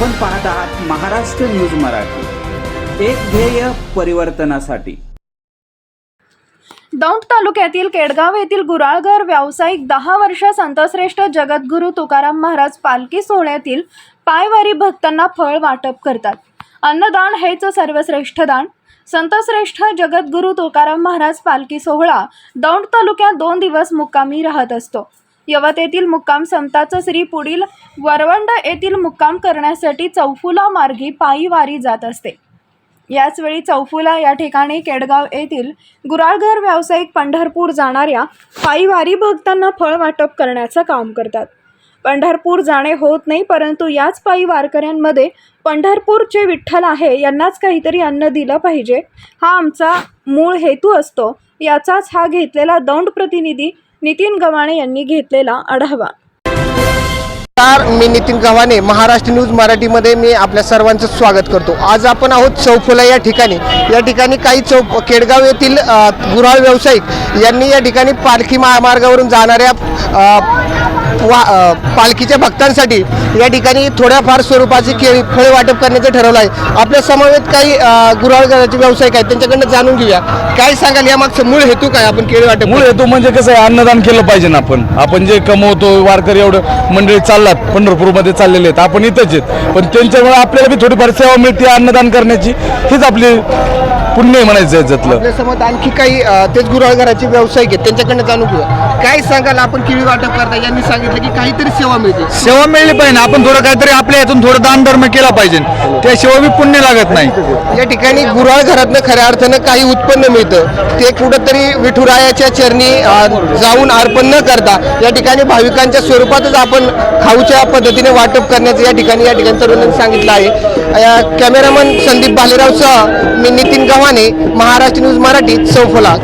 आपण पाहत आहात महाराष्ट्र न्यूज मराठी. एक ध्येय परिवर्तनासाठी. दौंड तालुक्यातील केडगाव येथील गुराळघर व्यावसायिक दहा वर्ष संतश्रेष्ठ जगद्गुरू तुकाराम महाराज पालखी सोहळ्यातील पायवारी भक्तांना फळ वाटप करतात. अन्नदान हेच सर्वश्रेष्ठ दान. संतश्रेष्ठ जगद्गुरू तुकाराम महाराज पालखी सोहळा दौंड तालुक्यात दोन दिवस मुक्कामी राहत असतो. यवतेतील मुक्काम संताचं श्री पुढील वरवंड येथील मुक्काम करण्यासाठी चौफुला मार्गी पायी वारी जात असते. याचवेळी चौफुला या ठिकाणी केडगाव येथील गुराळघर व्यावसायिक पंढरपूर जाणाऱ्या पायीवारी भक्तांना फळ वाटप करण्याचं काम करतात. पंढरपूर जाणे होत नाही परंतु याच पायी वारकऱ्यांमध्ये पंढरपूरचे विठ्ठल आहे यांनाच काहीतरी अन्न दिलं पाहिजे. हा आमचा मूळ हेतू असतो. याचाच हा घेतलेला दौंड प्रतिनिधी नितीन गव्हाणे यांनी घेतलेला आढावा. नमस्कार मी नितीन गव्हाणे महाराष्ट्र न्यूज मराठीमध्ये मी आपल्या सर्वांचं स्वागत करतो. आज आपण आहोत चौफुला या ठिकाणी. या ठिकाणी काही चौ केडगाव येथील गुराळ व्यावसायिक यांनी या ठिकाणी पालखी महामार्गावरून जाणाऱ्या वा पालखीच्या भक्तांसाठी या ठिकाणी थोड्याफार स्वरूपाची केळी फळे वाटप करण्याचं ठरवलं आहे. आपल्या समवेत काही अ, गुऱ्हाळघराचे व्यावसायिक आहेत त्यांच्याकडनं जाणून घेऊया. काय सांगाल यामागचं मूळ हेतू काय आपण केळी वाटप मूळ हेतू म्हणजे कसं आहे अन्नदान केलं पाहिजे ना आपण. आपण जे कमवतो वारकरी एवढं मंडळी चाललात पंढरपूरमध्ये चाललेले आहेत आपण इथंच आहेत. पण त्यांच्यामुळे आपल्याला बी थोडीफार सेवा मिळते अन्नदान करण्याची हीच आपली पुण्य म्हणायचं याच्यातलं. आपल्यासमोर आणखी काही तेच गुऱ्हाळघराचे व्यावसायिक आहेत त्यांच्याकडनं जाणून घेऊया. काय सांगाल आपण केळी वाटप करता यांनी सांगितलं. की काहीतरी सेवा मिळते. सेवा मिळली पाहिजे आपण थोडं काहीतरी आपल्या यातून थोडं दान धर्म केला पाहिजे. त्याशिवाय बी पुण्य लागत नाही. या ठिकाणी गुऱ्हाळ घरातनं खऱ्या अर्थानं काही उत्पन्न मिळतं. ते कुठंतरी विठुरायाच्या चरणी जाऊन अर्पण न करता या ठिकाणी भाविकांच्या स्वरूपातच आपण खाऊच्या पद्धतीने वाटप करण्याचं या ठिकाणी या ठिकाणी तरुणांनी सांगितलं आहे. कॅमेरामन संदीप भालेरावसह मी नितीन गव्हाणे महाराष्ट्र न्यूज मराठी चौफला